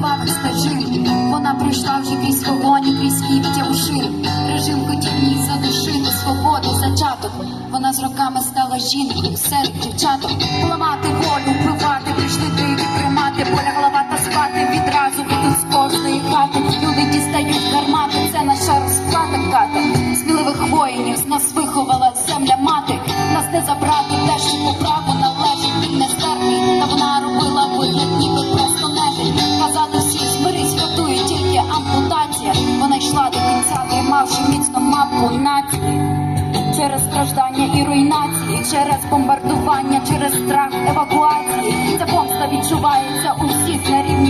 кривавих стежин. Вона прийшла вже крізь вогонь, і крізь кіптя ушин. Режим хотів їй задушити свободи зачаток. Вона з роками стала жінкою серед дівчаток. Поламати волю, вбивати, прийшли дикі примати, полягла та спати відразу вийдуть з кожної хати. Люди дістають гармати, це наша розплата ката. Сміливих воїнів з нас виховала земля мати. Нас не забрати, те, що тримавши міцно мапу нації. Через страждання і руйнації, через бомбардування, через страх евакуації. Ця помста на